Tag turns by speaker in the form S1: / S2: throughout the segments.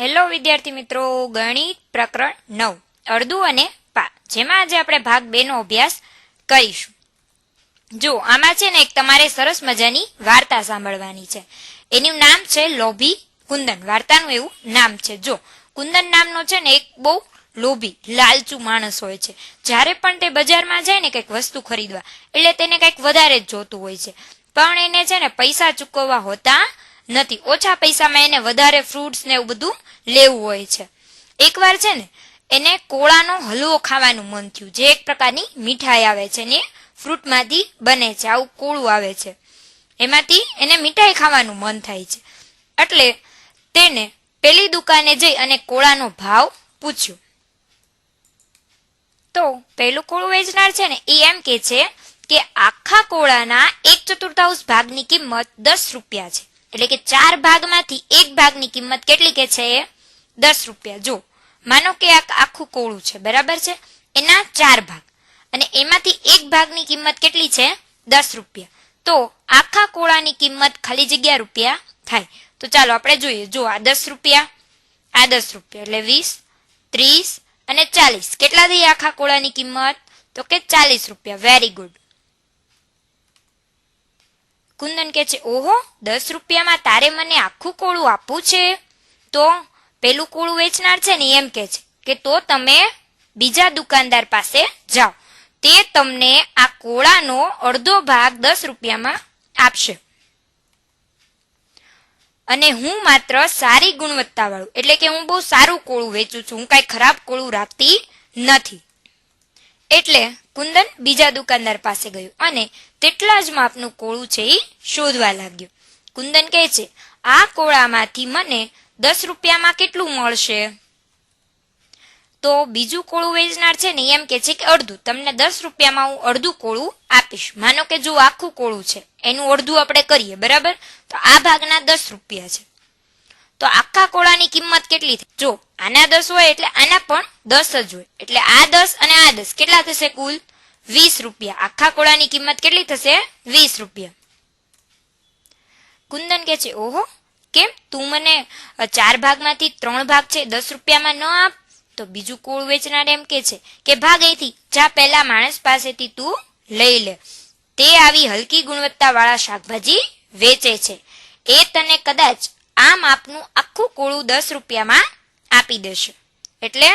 S1: Hello વિદ્યાર્થી મિત્રો, ગણિત પ્રકરણ નવ અડધું અને પા. જેમાં આજે આપણે ભાગ બે નો અભ્યાસ કરીશું. જો, આમાં છે ને એક તમારે સરસ મજાની વાર્તા સાંભળવાની છે. એનું નામ છે લોભી કુંદન. વાર્તાનું એવું નામ છે. જો, કુંદન નામનો છે ને એક બહુ લોભી, લાલચુ માણસ હોય છે. જ્યારે પણ તે બજારમાં જાય ને કંઈક વસ્તુ ખરીદવા, એટલે તેને કંઈક વધારે જ જોતું હોય છે. પણ એને છે ને પૈસા ચૂકવવા હોતા નથી. ઓછા પૈસામાં એને વધારે ફ્રૂટ્સ ને એવું બધું લેવું હોય છે. એકવાર છે ને, એને કોળાનો હલવો ખાવાનું મન થયું. જે એક પ્રકારની મીઠાઈ આવે છે ને, ફ્રૂટમાંથી બને છે. આવું કોળું આવે છે. એમાંથી એને મીઠાઈ ખાવાનું મન થાય છે. એટલે તેને પેલી દુકાને જઈ અને કોળાનો ભાવ પૂછ્યો. તો પેલું કોળું વેચનાર છે ને, એ એમ કે છે કે આખા કોળાના એક ચતુર્થાંશ ભાગની કિંમત દસ રૂપિયા છે. એટલે કે ચાર ભાગમાંથી એક ભાગની કિંમત કેટલી કે છે એ? દસ રૂપિયા. જો માનો કે આ આખું કોળું છે. બરાબર છે? એના ચાર ભાગ. અને એમાંથી એક ભાગની કિંમત કેટલી છે? દસ રૂપિયા. તો આખા કોળાની કિંમત ખાલી જગ્યા રૂપિયા થાય. તો ચાલો આપણે જોઈએ. જો આ દસ રૂપિયા, આ દસ રૂપિયા. એટલે વીસ, ત્રીસ અને ચાલીસ. કેટલા થઈ આખા કોળાની કિંમત? તો કે ચાલીસ રૂપિયા. વેરી ગુડ કુંદન કે છે, ઓહો, દસ રૂપિયામાં તારે મને આખું કોળું આપવું છે? તો પેલું કોળું વેચનાર છે ને એમ કે છે કે, તો તમે બીજા દુકાનદાર પાસે જાઓ. તે તમને આ કોળાનો અડધો ભાગ દસ રૂપિયામાં આપશે. અને હું માત્ર સારી ગુણવત્તાવાળું, એટલે કે હું બહુ સારું કોળું વેચું છું, હું કાંઈ ખરાબ કોળું રાખતી નથી. એટલે કુંદન બીજા દુકાનદાર પાસે ગયો અને તેટલા જ માપનું કોળું છે એ શોધવા લાગ્યો. કુંદન કહે છે, આ કોળામાંથી મને દસ રૂપિયામાં કેટલું મળશે? તો બીજું કોળું વેચનાર છે ને એમ કે છે કે અડધું. તમને દસ રૂપિયામાં હું અડધું કોળું આપીશ. માનો કે જો આખું કોળું છે, એનું અડધું આપણે કરીએ, બરાબર? તો આ ભાગના દસ રૂપિયા છે. તો આખા કોળાની કિંમત કેટલી થઈ? જો, આના દસ હોય એટલે આના પણ દસ જ હોય. એટલે આ દસ અને આ દસ કેટલા થશે કુલ? વીસ રૂપિયા. આખા કોળાની કિંમત કેટલી થશે? વીસ રૂપિયા. કુંદન કે છે, ઓહો, કેમ? તું મને ચાર ભાગમાંથી ત્રણ ભાગ છે, દસ રૂપિયામાં ન આપ? તો બીજું કોળ વેચનાર એમ કે છે કે, ભાગ અહીંથી. જા, પહેલા માણસ પાસેથી તું લઈ લે. તે આવી હલકી ગુણવત્તાવાળા શાકભાજી વેચે છે. એ તને કદાચ આ માપનું આખું કોળું દસ રૂપિયામાં આપી દેશે. એટલે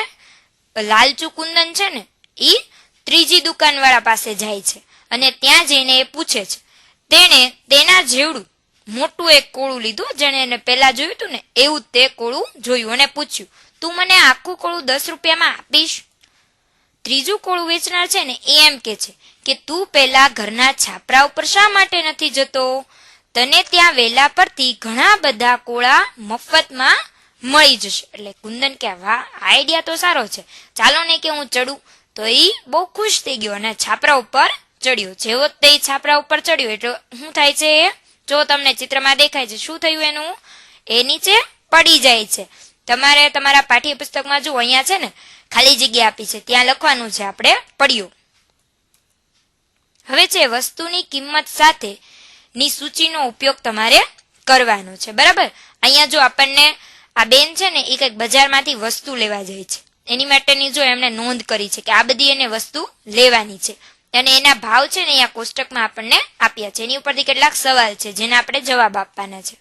S1: લાલચુ કુંદન છે ને એ ત્રીજી દુકાનવાળા પાસે જાય છે અને ત્યાં જઈને એ પૂછે છે, તેણે તેના જેવડું મોટું એક કોળું લીધું, જેણે એને પહેલા જોયું હતું ને, એવું તે કોળું જોયું અને પૂછ્યું, તું મને આખું કોળું દસ રૂપિયામાં આપીશ? ત્રીજું કોળું વેચનાર છે ને, એ એમ કે છે કે, તું પહેલા ઘરના છાપરા ઉપર શા માટે નથી જતો? તને ત્યાં વેલા પરથી ઘણા બધા કોળા મફતમાં મળી જશે. એટલે કુંદન કે વાહ આઈડિયા તો સારો છે. ચાલો ને કે હું ચડું. તો એ બહુ ખુશ થઈ ગયો અને છાપરા ઉપર ચડ્યો. જેવો તે છાપરા ઉપર ચડ્યો એટલે શું થાય છે? જો તમને ચિત્રમાં દેખાય છે, શું થયું એનું? એ નીચે પડી જાય છે. તમારે તમારા પાઠ્યપુસ્તકમાં જો અહીંયા છે ને, ખાલી જગ્યા આપી છે. ત્યાં લખવાનું છે આપણે પડ્યું. હવે છે, વસ્તુની કિંમત સાથે ની સૂચિનો ઉપયોગ તમારે કરવાનો છે. બરાબર? અહીંયા જો આપણને આ બેન છે ને, એ કંઈક બજારમાંથી વસ્તુ લેવા જાય છે. એની માટેની જો એમણે નોંધ કરી છે કે આ બધી એને વસ્તુ લેવાની છે. અને એના ભાવ છે ને અહીંયા કોષ્ટકમાં આપણને આપ્યા છે. એની ઉપરથી કેટલાક સવાલ છે, જેના આપણે જવાબ આપવાના છે.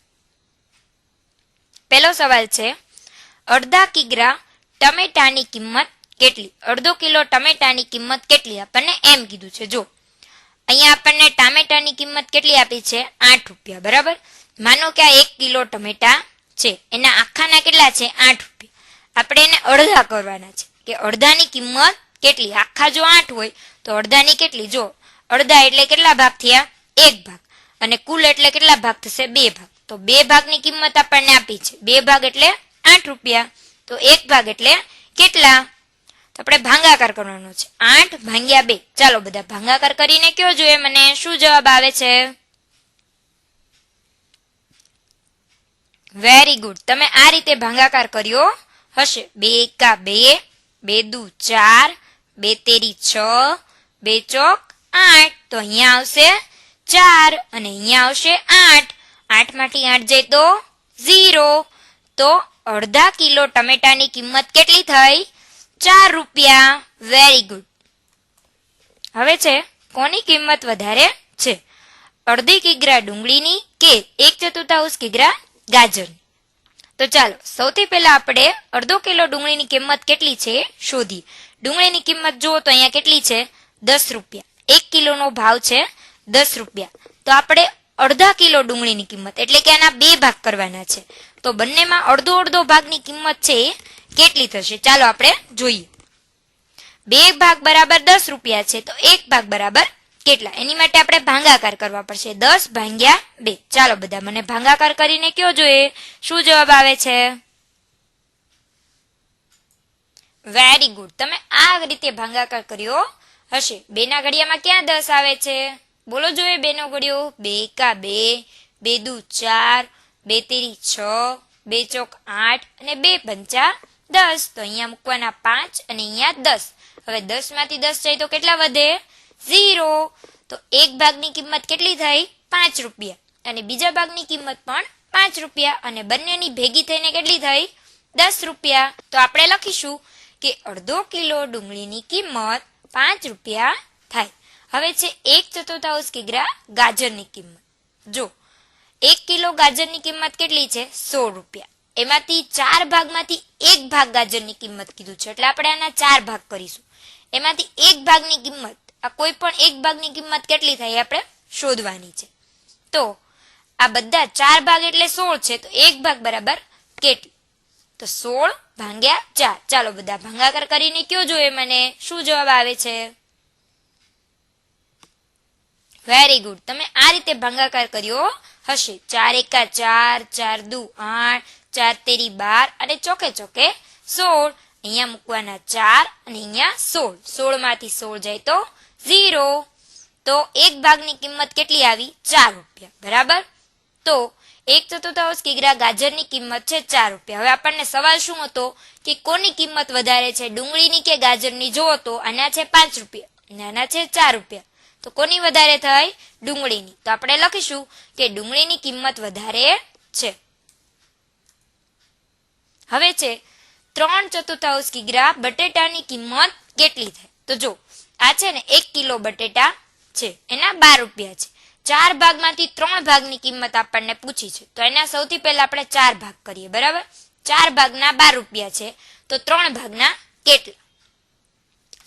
S1: પહેલો સવાલ છે, અડધા કિગ્રા ટમેટાની કિંમત કેટલી? અડધો કિલો ટમેટાની કિંમત કેટલી? આપણને એમ કીધું છે. જો અહીંયા આપણને ટામેટાની કિંમત કેટલી આપી છે? આઠ રૂપિયા, બરાબર? માનો કે આ એક કિલો ટમેટા છે. એના આખાના કેટલા છે? આઠ રૂપિયા. આપણે એને અડધા કરવાના છે. કે અડધાની કિંમત કેટલી? આખા જો આઠ હોય, તો અડધાની કેટલી? જો, અડધા એટલે કેટલા ભાગ થયા? એક ભાગ. અને કુલ એટલે કેટલા ભાગ થશે? બે ભાગ. તો બે ભાગની કિંમત આપણને આપી છે. બે ભાગ એટલે આઠ રૂપિયા. તો એક ભાગ એટલે કેટલા? આપણે ભાંગાકાર કરવાનો છે. આઠ ભાંગ્યા બે. ચાલો બધા ભાંગાકાર કરીને કયો જોઈએ મને? શું જવાબ આવે છે? વેરી ગુડ તમે આ રીતે ભાંગાકાર કર્યો હશે. બે એકા બે બે દુ ચાર, બે તેરી છ, બે ચોક આઠ. તો અહીંયા આવશે ચાર અને અહીંયા આવશે આઠ. આઠમાંથી આઠ જાય તો ઝીરો. તો અડધા કિલો ટમેટાની કિંમત કેટલી થઈ? ચાર રૂપિયા. વેરી ગુડ હવે છે, કોની કિંમત વધારે છે? અડધી કિગ્રા ડુંગળીની કે એક ચતુર્થાંશ કિગ્રા ગાજરની? તો ચાલો, સૌથી પહેલા આપણે અડધો કિલો ડુંગળીની કિંમત કેટલી છે શોધી ડુંગળીની કિંમત જુઓ તો અહીંયા કેટલી છે? દસ રૂપિયા. એક કિલોનો ભાવ છે દસ રૂપિયા. તો આપણે અડધા કિલો ડુંગળીની કિંમત, એટલે કે આના બે ભાગ કરવાના છે. તો બંનેમાં અડધો અડધો ભાગની કિંમત છે એ કેટલી થશે? ચાલો આપણે જોઈએ. બે ભાગ બરાબર દસ રૂપિયા છે, તો એક ભાગ બરાબર કેટલા? એની માટે આપણે ભાંગાકાર કરવા પડશે. દસ ભાંગ્યા બે. ચાલો બધા મને ભાંગાકાર કરીને કયો જોઈએ? શું જવાબ આવે છે? વેરી ગુડ તમે આ રીતે ભાંગાકાર કર્યો હશે. બેના ઘડિયામાં ક્યાં દસ આવે છે? બોલો જોઈએ બેનો ઘડિયો. બે કા બે. બે દુ ચાર. બે તેરી છ, બે ચોક આઠ અને બે પંચા દસ. તો અહીંયા મૂકવાના પાંચ અને અહીંયા દસ. હવે દસમાંથી દસ જાય તો કેટલા વધે? ઝીરો. તો એક ભાગની કિંમત કેટલી થઈ? પાંચ રૂપિયા. અને બીજા ભાગની કિંમત પણ પાંચ રૂપિયા. અને બંનેની ભેગી થઈને કેટલી થઈ? દસ રૂપિયા. તો આપણે લખીશું કે અડધો કિલો ડુંગળીની કિંમત પાંચ રૂપિયા થાય. હવે છે એક ચતુર્થાંશ કિગ્રા ગાજરની કિંમત. જો એક કિલો ગાજરની કિંમત કેટલી છે? સો રૂપિયા. એમાંથી ચાર ભાગમાંથી એક ભાગ ગાજરની કિંમત કીધું છે. એટલે આપણે આના ચાર ભાગ કરીશું. એમાંથી એક ભાગની કિંમત, આ કોઈ પણ એક ભાગની કિંમત કેટલી થાય આપણે શોધવાની છે. તો આ બધા ચાર ભાગ એટલે સોળ છે. તો એક ભાગ બરાબર કેટલી? તો સોળ ભાંગ્યા ચાર. ચાલો બધા ભાંગાકાર કરીને કયો જોઈએ મને? શું જવાબ આવે છે? વેરી ગુડ તમે આ રીતે ભાંગાકાર કર્યો હશે. ચાર એકા ચાર ચાર દુ આઠ, ચાર તેરી બાર અને ચોકે ચોકે સોળ. અહીંયા મૂકવાના ચાર અને અહીંયા સોળ. સોળમાંથી સોળ જાય તો ઝીરો. તો એક ભાગની કિંમત કેટલી આવી? ચાર રૂપિયા. બરાબર? તો એક ચતુર્થાંશ કિગ્રા ગાજરની કિંમત છે ચાર રૂપિયા. હવે આપણને સવાલ શું હતો કે કોની કિંમત વધારે છે? ડુંગળીની કે ગાજરની? જો તો આના છે પાંચ રૂપિયા. અને આના છે ચાર રૂપિયા. તો કોની વધારે થઈ ડુંગળીની. તો આપણે લખીશું કે ડુંગળીની કિંમત વધારે છે. હવે છે, ત્રણ ચતુર્થાંશ કિગ્રા બટેટાની કિંમત કેટલી થાય? તો જો, આ છે ને એક કિલો બટેટા છે. એના બાર રૂપિયા છે. ચાર ભાગમાંથી ત્રણ ભાગની કિંમત આપણને પૂછી છે. તો એના સૌથી પહેલા આપણે ચાર ભાગ કરીએ, બરાબર? ચાર ભાગના બાર રૂપિયા છે. તો ત્રણ ભાગના કેટલા?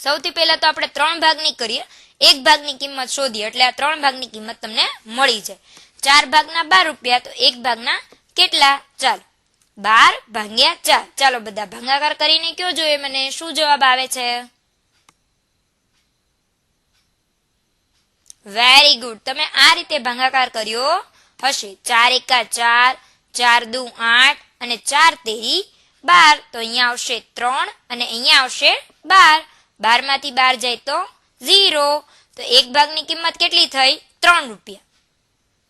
S1: સૌથી પહેલા તો આપણે ત્રણ ભાગની કરીએ. એક ભાગની કિંમત શોધીએ, એટલે આ ત્રણ ભાગની કિંમત તમને મળી જાય. ચાર ભાગના બાર રૂપિયા, તો એક ભાગના કેટલા? ચાલો બાર ભાગ્યા ચાર. ચાલો બધા ભાગાકાર કરીને કયો જોઈએ મને? શું જવાબ આવે છે? વેરી ગુડ તમે આ રીતે ભાગાકાર કર્યો હશે. ચાર એકા ચાર ચાર દુ આઠ, અને ચાર તેરી બાર. તો અહીંયા આવશે ત્રણ, અને અહીંયા આવશે બાર. બારમાંથી બાર જાય તો ઝીરો. તો એક ભાગની કિંમત કેટલી થઈ? ત્રણ રૂપિયા.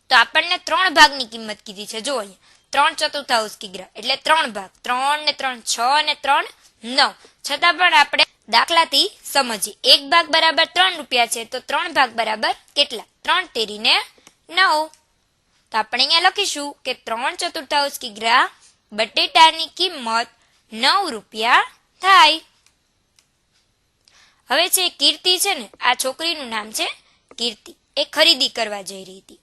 S1: તો આપણને ત્રણ ભાગની કિંમત કીધી છે. જો અહીંયા ત્રણ ચતુર્થાંશ કિગ્રા એટલે ત્રણ ભાગ. ત્રણ ને ત્રણ, છ ને ત્રણ, નવ. છતાં પણ આપણે દાખલાથી સમજીએ. એક ભાગ બરાબર ત્રણ રૂપિયા છે, તો ત્રણ ભાગ બરાબર કેટલા? ત્રણ તેરીને નવ. તો આપણે અહીંયા લખીશું કે ત્રણ ચતુર્થાંશ કિગ્રા બટેટાની કિંમત નવ રૂપિયા થાય. હવે છે કીર્તિ છે ને, આ છોકરીનું નામ છે કીર્તિ. એ ખરીદી કરવા જઈ રહી હતી.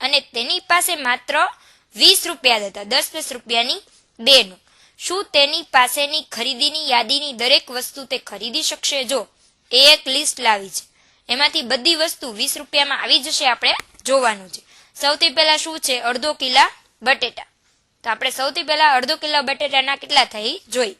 S1: અને તેની પાસે માત્ર વીસ રૂપિયા હતા, દસ દસ રૂપિયાની બે નોટ શું તેની પાસેની ખરીદીની યાદીની દરેક વસ્તુ તે ખરીદી શકશે? જો, એ એક લિસ્ટ લાવી છે. એમાંથી બધી વસ્તુ વીસ રૂપિયામાં આવી જશે આપણે જોવાનું છે. સૌથી પહેલા શું છે? અડધો કિલા બટેટા. તો આપણે સૌથી પહેલા અડધો કિલો બટેટાના કેટલા થઈ? જોઈ.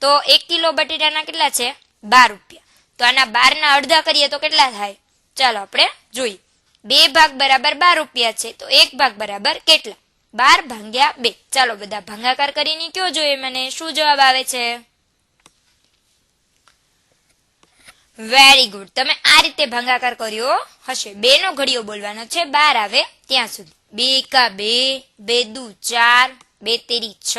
S1: તો એક કિલો બટેટાના કેટલા છે? બાર રૂપિયા. તો આના બારના અડધા કરીએ તો કેટલા થાય? ચાલો આપણે જોઈએ. બે ભાગ બરાબર બાર રૂપિયા છે, તો એક ભાગ બરાબર કેટલા? બાર ભાંગ્યા બે. ચાલો બધા ભાંગાકાર કરીને કયો જોઈએ મને શું જવાબ આવે છે. વેરી ગુડ તમે આ રીતે ભાંગાકાર કર્યો હશે. બે નો ઘડિયો બોલવાનો છે, બાર આવે ત્યાં સુધી. બે કા બે બે દુ ચાર, બે તેરી છ,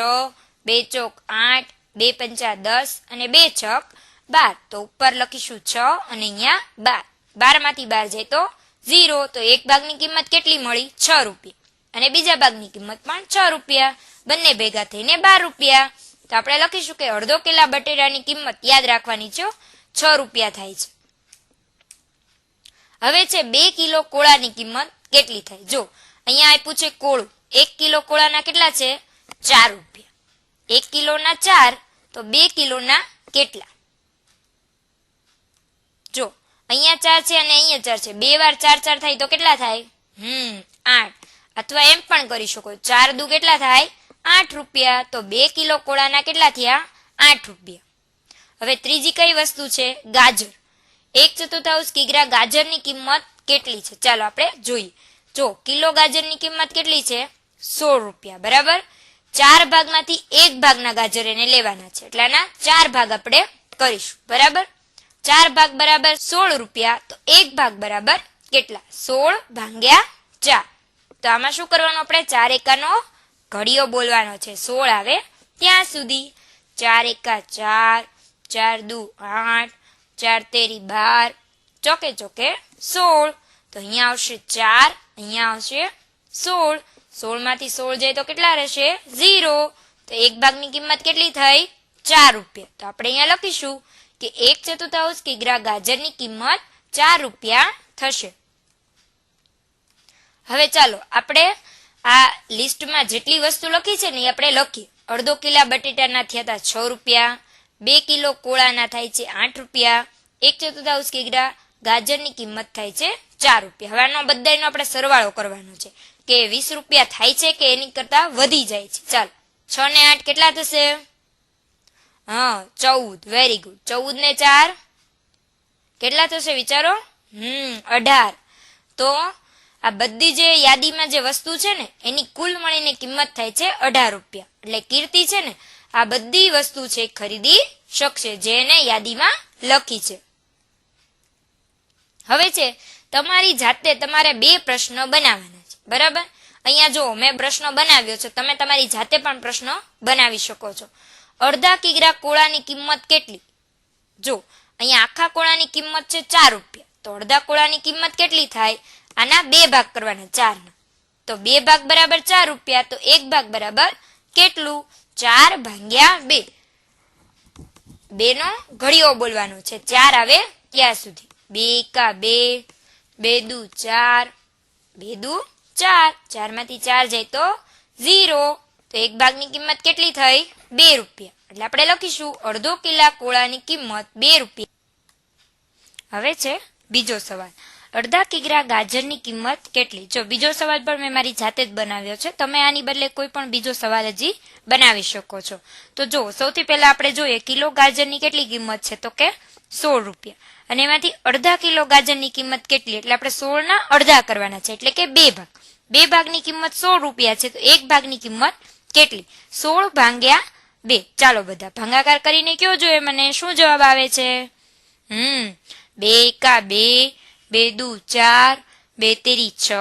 S1: બે ચોક આઠ, બે પંચા દસ અને બે છક બાર. તો ઉપર લખીશું છ અને અહીંયા બાર. બારમાંથી બાર જાય તો ઝીરો. તો એક ભાગની કિંમત કેટલી મળી? છ રૂપિયા. અને બીજા ભાગની કિંમત પણ છ રૂપિયા. બંને ભેગા થઈને બાર રૂપિયા. તો આપણે લખીશું કે અડધો કિલા બટેટાની કિંમત યાદ રાખવાની છે છ રૂપિયા થાય છે. હવે છે બે કિલો કોળાની કિંમત કેટલી થાય? જો, અહીંયા આપ્યું છે કોળું. એક કિલો કોળાના કેટલા છે? ચાર રૂપિયા. એક કિલોના ચાર, તો બે કિલોના કેટલા? અહીંયા ચાર છે અને અહીંયા ચાર છે. બે વાર ચાર ચાર થાય તો કેટલા થાય? હમ, આઠ. અથવા એમ પણ કરી શકો. ચાર દુ કેટલા થાય? આઠ રૂપિયા. તો બે કિલો કોળાના કેટલા થયા? આઠ રૂપિયા. હવે ત્રીજી કઈ વસ્તુ છે? ગાજર. એક ચતુર્થાંશ કિગ્રા ગાજરની કિંમત કેટલી છે? ચાલો આપણે જોઈએ. જો, કિલો ગાજરની કિંમત કેટલી છે? સોળ રૂપિયા. બરાબર? ચાર ભાગમાંથી એક ભાગના ગાજર એને લેવાના છે. એટલાના ચાર ભાગ આપણે કરીશું. બરાબર? ચાર ભાગ બરાબર સોળ રૂપિયા, તો એક ભાગ બરાબર કેટલા? સોળ ભાંગ્યા ચાર. તો આમાં શું કરવાનું આપણે? ચાર એકાનો ઘડીઓ બોલવાનો છે. સોળ આવે ત્યાં સુધી. ચાર એકા ચાર ચાર દુ આઠ, ચાર તેરી બાર. ચોકે ચોકે સોળ. તો અહીંયા આવશે ચાર, અહીંયા આવશે સોળ. સોળમાંથી સોળ જાય તો કેટલા રહેશે? ઝીરો. તો એક ભાગની કિંમત કેટલી થઈ? ચાર રૂપિયા. તો આપણે અહીંયા લખીશું. કે એક ચતુર્થાંશ કિગ્રા ગાજરની કિંમત ચાર રૂપિયા થશે. હવે ચાલો આપણે આ લિસ્ટમાં જેટલી વસ્તુ લખી છે ને એ આપણે લખીએ. અડધો કિલા બટેટાના થયા હતા છ રૂપિયા, બે કિલો કોળાના થાય છે આઠ રૂપિયા, એક ચતુર્થાંશ કિગ્રા ગાજરની કિંમત થાય છે ચાર રૂપિયા. હવે આનો બધાનો આપણે સરવાળો કરવાનો છે કે વીસ રૂપિયા થાય છે કે એની કરતા વધી જાય છે. ચાલો, છ ને આઠ કેટલા થશે? હા, ચૌદ. વેરી ગુડ ચૌદ ને ચાર? કેટલા થશે વિચારો? હમ, અઢાર. તો આ બધી જે યાદીમાં જે વસ્તુ છે ને, એની કુલ મળીને કિંમત થાય છે અઢાર રૂપિયા. એટલે કીર્તિ છે ને, આ બધી વસ્તુ છે ખરીદી શકશે, જે એને યાદીમાં લખી છે. હવે છે, તમારી જાતે તમારે બે પ્રશ્નો બનાવવાના છે. બરાબર? અહીંયા જો મેં પ્રશ્નો બનાવ્યો છે, તમે તમારી જાતે પણ પ્રશ્નો બનાવી શકો છો. અડધા કિગ્રા કોળાની કિંમત કેટલી? જો, અહીંયા આખા કોળાની કિંમત છે ચાર રૂપિયા. તો અડધા કોળાની કિંમત કેટલી થાય? આના બે ભાગ કરવાના, ચારના. તો બે ભાગ બરાબર ચાર રૂપિયા, તો એક ભાગ બરાબર કેટલું? ચાર ભાગ્યા બે. બે નો ઘડીઓ બોલવાનો છે. ચાર આવે ત્યાં સુધી. બે એકા બે બે દુ ચાર, બે દુ ચાર. ચારમાંથી ચાર જાય તો ઝીરો. તો એક ભાગની કિંમત કેટલી થઈ? બે રૂપિયા. એટલે આપણે લખીશું, અડધો કિલા કોળાની કિંમત બે રૂપિયા. હવે છે બીજો સવાલ. અડધા કિગ્રા ગાજરની કિંમત કેટલી? જો બીજો સવાલ પણ મેં મારી જાતે જ બનાવ્યો છે, તમે આની બદલે કોઈ પણ બીજો સવાલ હજી બનાવી શકો છો. તો જો સૌથી પહેલા આપણે જોઈએ, કિલો ગાજરની કેટલી કિંમત છે? તો કે સોળ રૂપિયા. અને એમાંથી અડધા કિલો ગાજરની કિંમત કેટલી? એટલે આપણે સોળના અડધા કરવાના છે, એટલે કે બે ભાગ. બે ભાગની કિંમત સોળ રૂપિયા છે, તો એક ભાગની કિંમત કેટલી? સોળ ભાગ્યા બે, ચાલો બધા ભંગાકાર કરીને કયો જોઈએ મને? શું જવાબ આવે છે? હમ, બે એકા બે બે દુ ચાર, બે તેરી છ,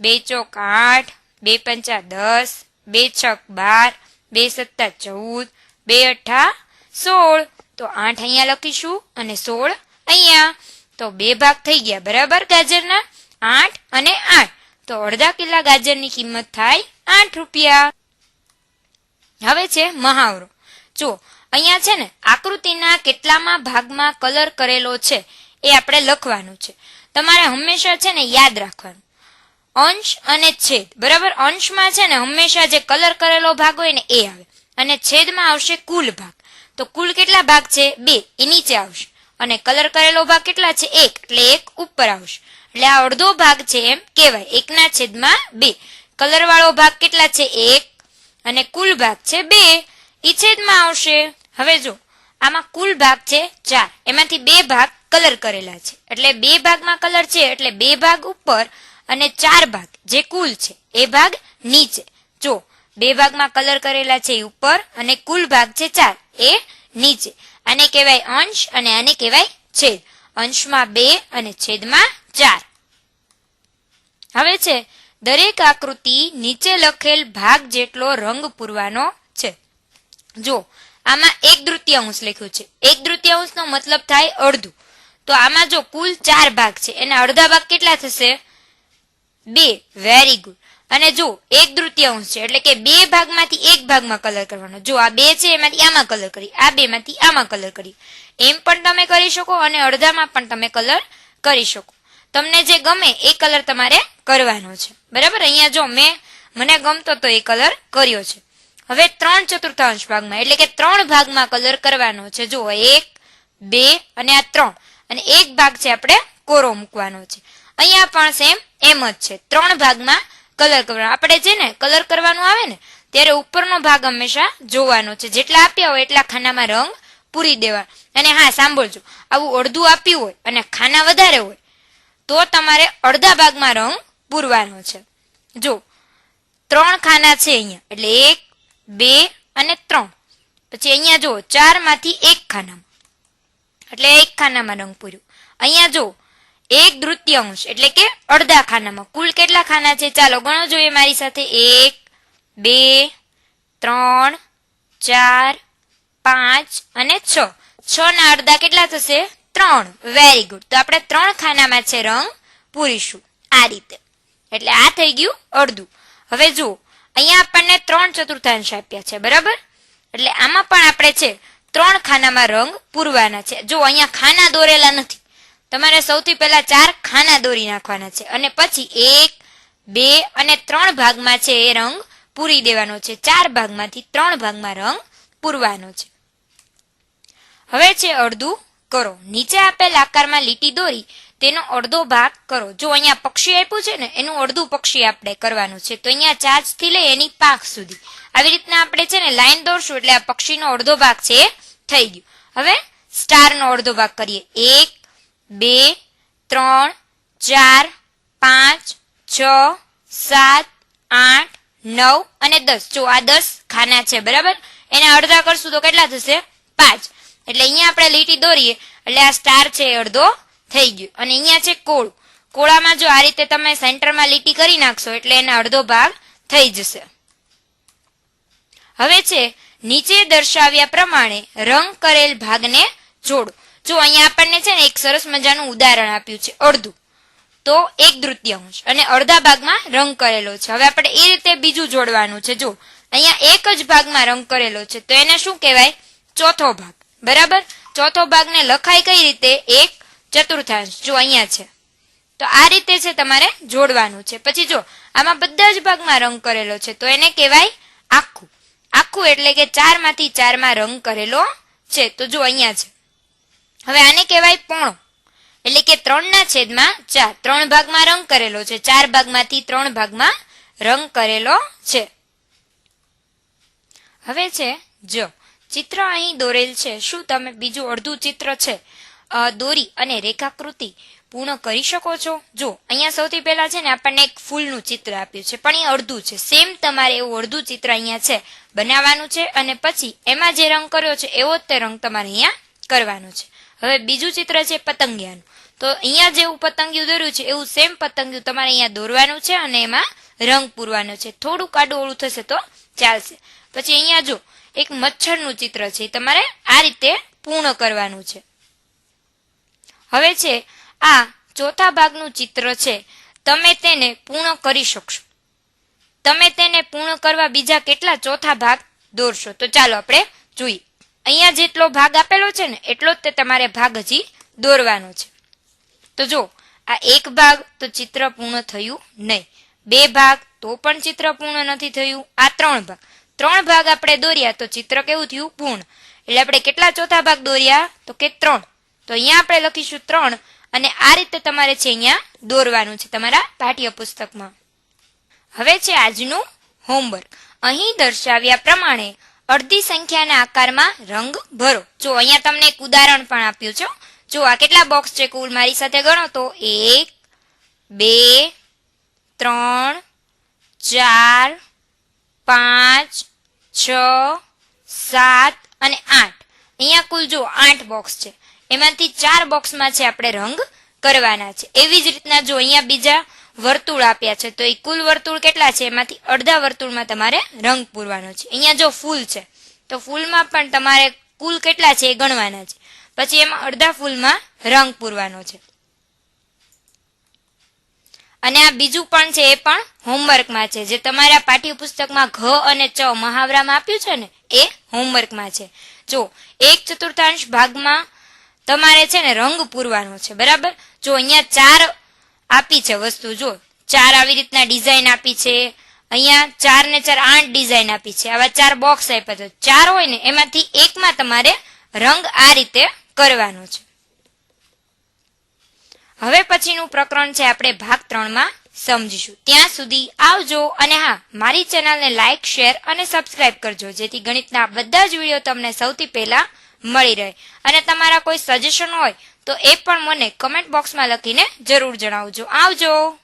S1: બે ચોક આઠ, બે પંચા દસ, બે છક બાર, બે સત્તા ચૌદ, બે અઠા સોળ. તો આઠ અહીંયા લખીશું અને સોળ અહીંયા. તો બે ભાગ થઈ ગયા, બરાબર? ગાજરના આઠ અને આઠ. તો અડધા કિલા ગાજરની કિંમત થાય આઠ રૂપિયા. હવે છે મહાવરો. જો અહીંયા છે ને આકૃતિના કેટલામાં ભાગમાં કલર કરેલો છે એ આપણે લખવાનું છે. તમારે હંમેશા છે ને યાદ રાખવાનું. અંશ અને છેદ. બરાબર? અંશમાં છે ને હંમેશા જે કલર કરેલો ભાગ હોય ને એ આવે. અને છેદમાં આવશે કુલ ભાગ. તો કુલ કેટલા ભાગ છે? બે. એ નીચે આવશે. અને કલર કરેલો ભાગ કેટલા છે? એક. એટલે એક ઉપર આવશે. એટલે આ અડધો ભાગ છે એમ કહેવાય. એકના છેદમાં બે. કલર વાળો ભાગ કેટલા છે? એક. અને કુલ ભાગ છે બે. ઈ છેદમાં આવશે. હવે જો, આમાં કુલ ભાગ છે ચાર. એમાંથી બે ભાગ કલર કરેલા છે. એટલે બે ભાગમાં કલર છે, એટલે બે ભાગ ઉપર અને ચાર ભાગ જે કુલ છે, એ ભાગ નીચે. જો, બે ભાગમાં કલર કરેલા છે એ ઉપર અને કુલ ભાગ છે ચાર, એ નીચે. આને કહેવાય અંશ અને આને કહેવાય છેદ. અંશમાં બે અને છેદમાં ચાર. હવે છે દરેક આકૃતિ નીચે લખેલ ભાગ જેટલો રંગ પૂરવાનો છે. જો આમાં એક તૃતીયાંશ લખ્યું છે. એક તૃતીયાંશનો મતલબ થાય અડધું. તો આમાં જો કુલ ચાર ભાગ છે, એના અડધા ભાગ કેટલા થશે? બે. વેરી ગુડ અને જો એક તૃતીયાંશ છે, એટલે કે બે ભાગમાંથી એક ભાગમાં કલર કરવાનો. જો આ બે છે, એમાંથી આમાં કલર કરી. આ બે માંથી આમાં કલર કરી. એમ પણ તમે કરી શકો અને અડધામાં પણ તમે કલર કરી શકો. તમને જે ગમે એ કલર તમારે કરવાનો છે. બરાબર? અહીંયા જો મેં, મને ગમતો તો એ કલર કર્યો છે. હવે ત્રણ ચતુર્થાંશ ભાગમાં, એટલે કે ત્રણ ભાગમાં કલર કરવાનો છે. જો એક, બે અને આ ત્રણ. અને એક ભાગ છે આપણે કોરો મૂકવાનો છે. અહીંયા પણ સેમ એમ જ છે. ત્રણ ભાગમાં કલર કરવાનો. આપણે છે ને કલર કરવાનું આવે ને, ત્યારે ઉપરનો ભાગ હંમેશા જોવાનો છે. જેટલા આપ્યા હોય એટલા ખાનામાં રંગ પૂરી દેવા. અને હા, સાંભળજો. આવું અડધું આપ્યું હોય અને ખાના વધારે હોય તો તમારે અડધા ભાગમાં રંગ પૂરવાનો છે. જો, ત્રણ ખાના છે અહીંયા. એટલે એક, બે અને ત્રણ. પછી અહીંયા જો ચારમાંથી એક ખાનામાં. એટલે એક ખાનામાં રંગ પૂર્યું. અહીંયા જો, એક તૃતીયાંશ એટલે કે અડધા ખાનામાં. કુલ કેટલા ખાના છે? ચાલો, ગણો જોઈએ મારી સાથે. એક, બે, ત્રણ, ચાર, પાંચ અને છ. છ ના અડધા કેટલા થશે? ત્રણ. વેરી ગુડ તો આપણે ત્રણ ખાનામાં છે રંગ પૂરીશું. આ રીતે. એટલે આ થઈ ગયું અડધું. હવે જુઓ. અહીંયા આપણને ત્રણ ચતુર્થાંશ આપ્યા છે, બરાબર? એટલે આમાં પણ આપણે છે, ત્રણ ખાનામાં રંગ પૂરવાના છે. જો અહીંયા ખાના દોરેલા નથી. તમારે સૌથી પહેલા ચાર ખાના દોરી નાખવાના છે. અને પછી એક, બે અને ત્રણ ભાગમાં છે એ રંગ પૂરી દેવાનો છે. ચાર ભાગમાંથી ત્રણ ભાગમાં રંગ પૂરવાનો છે. હવે છે અડધું. કરો. નીચે આપેલ આકારમાં લીટી દોરી, તેનો અડધો ભાગ કરો. જો અહીંયા પક્ષી આપ્યું છે ને, એનું અડધું પક્ષી આપણે કરવાનું છે. તો અહીંયા ચાર્જથી લઈ એની પાંખ સુધી. આવી રીતના આપણે છે ને, લાઈન દોરશું એટલે આ પક્ષીનો અડધો ભાગ છે એ થઈ ગયો. હવે સ્ટારનો અડધો ભાગ કરીએ. એક, બે, ત્રણ, ચાર, પાંચ, છ, સાત, આઠ, નવ અને દસ. જો આ દસ ખાના છે, બરાબર? એને અડધા કરશું તો કેટલા થશે? પાંચ. એટલે અહીંયા આપણે લીટી દોરીએ. એટલે આ સ્ટાર છે અડધો થઈ ગયો. અને અહીંયા છે કોળું. કોળામાં જો આ રીતે તમે સેન્ટરમાં લીટી કરી નાખશો, એટલે એને અડધો ભાગ થઈ જશે. હવે છે, નીચે દર્શાવ્યા પ્રમાણે રંગ કરેલ ભાગને જોડો. જો અહીંયા આપણને છે ને એક સરસ મજાનું ઉદાહરણ આપ્યું છે, અડધું. તો એક તૃતીયાંશ. અને અડધા ભાગમાં રંગ કરેલો છે. હવે આપણે એ રીતે બીજું જોડવાનું છે. જો અહીંયા એક જ ભાગમાં રંગ કરેલો છે, તો એને શું કહેવાય? ચોથો ભાગ. બરાબર? ચોથો ભાગને લખાય કઈ રીતે? એક ચતુર્થાંશ. જો અહીંયા છે. તો આ રીતે છે તમારે જોડવાનું છે. પછી જો, આમાં બધા જ ભાગમાં રંગ કરેલો છે, તો એને કહેવાય આખું. આખું એટલે કે ચારમાંથી ચારમાં રંગ કરેલો છે. તો જો અહીંયા છે. હવે આને કહેવાય પોણો. એટલે કે ત્રણના છેદમાં ચાર. ત્રણ ભાગમાં રંગ કરેલો છે. ચાર ભાગમાંથી ત્રણ ભાગમાં રંગ કરેલો છે. હવે છે જો. ચિત્ર અહીં દોરેલ છે. શું તમે બીજું અડધું ચિત્ર છે? દોરી અને રેખાકૃતિ પૂર્ણ કરી શકો છો? જો, અહીંયા સૌથી પહેલા છે ને આપણને એક ફૂલનું ચિત્ર આપ્યું છે, પણ એ અડધું છે. સેમ તમારે એવું અડધું ચિત્ર અહીંયા છે, બનાવવાનું છે અને પછી એમાં જે રંગ કર્યો છે, એવો જ તે રંગ તમારે અહીંયા કરવાનો છે. હવે બીજું ચિત્ર છે પતંગિયાનું. તો અહીંયા જેવું પતંગિયું દોર્યું છે, એવું સેમ પતંગિયું તમારે અહીંયા દોરવાનું છે અને એમાં રંગ પૂરવાનો છે. થોડું કાડું ઓળું થશે તો ચાલશે. પછી અહીંયા જો એક મચ્છરનું ચિત્ર છે. તમારે આ રીતે પૂર્ણ કરવાનું છે. હવે છે, આ ચોથા ભાગનું ચિત્ર છે. તમે તેને પૂર્ણ કરી શકશો. તમે તેને પૂર્ણ કરવા બીજા કેટલા ચોથા ભાગ દોરશો? તો ચાલો આપણે જોઈએ. અહીંયા જેટલો ભાગ આપેલો છે ને, એટલો જ તે તમારે ભાગ હજી દોરવાનો છે. તો જો, આ એક ભાગ તો ચિત્ર પૂર્ણ થયું નહીં. બે ભાગ તો પણ ચિત્ર પૂર્ણ નથી થયું. આ ત્રણ ભાગ. ત્રણ ભાગ આપણે દોર્યા, તો ચિત્ર કેવું થયું? પૂર્ણ. એટલે આપણે કેટલા ચોથા ભાગ દોર્યા? તો કે ત્રણ. તો અહીંયા આપણે લખીશું ત્રણ, અને આ રીતે તમારે છે અહીંયા દોરવાનું છે તમારા પાઠ્ય પુસ્તકમાં હવે છે આજનું હોમવર્ક. અહીં દર્શાવ્યા પ્રમાણે અડધી સંખ્યાના આકારમાં રંગ ભરો. જો અહીંયા તમને એક ઉદાહરણ પણ આપ્યું છે જો આ કેટલા બોક્સ છે કુલ મારી સાથે ગણો તો એક, બે, ત્રણ, ચાર પાંચ, છ, સાત અને આઠ. અહીંયા કુલ જો આઠ બોક્સ છે. એમાંથી ચાર બોક્સમાં છે આપણે રંગ કરવાના છે. એવી જ રીતના જો અહીંયા બીજા વર્તુળ આપ્યા છે, તો એ કુલ વર્તુળ કેટલા છે? એમાંથી અડધા વર્તુળમાં તમારે રંગ પૂરવાનો છે. અહીંયા જો ફૂલ છે, તો ફૂલમાં પણ તમારે કુલ કેટલા છે એ ગણવાના છે. પછી એમાં અડધા ફૂલમાં રંગ પૂરવાનો છે. અને આ બીજું પણ છે, એ પણ હોમવર્કમાં છે. જે તમારા પાઠ્યપુસ્તકમાં ઘ અને ચ મહાવરામાં આપ્યું છે ને, એ હોમવર્કમાં છે. જો, એક ચતુર્થાંશ ભાગમાં તમારે છે ને રંગ પૂરવાનો છે, બરાબર? જો અહીંયા ચાર આપી છે વસ્તુ, જો, ચાર આવી રીતના ડિઝાઇન આપી છે, અહીંયા ચાર ને ચાર આઠ ડિઝાઇન આપી છે, આવા ચાર બોક્સ આપ્યા છે. ચાર હોય ને, એમાંથી એકમાં તમારે રંગ આ રીતે કરવાનો છે. હવે પછીનું પ્રકરણ છે આપણે ભાગ ત્રણમાં સમજીશું. ત્યાં સુધી આવજો અને હા, મારી ચેનલને લાઇક શેર અને સબસ્ક્રાઇબ કરજો, જેથી ગણિતના બધા જ વીડિયો તમને સૌથી પહેલા મળી રહે. અને તમારા કોઈ સજેશન હોય, તો એ પણ મને કમેન્ટ બોક્સમાં લખીને જરૂર જણાવજો. આવજો!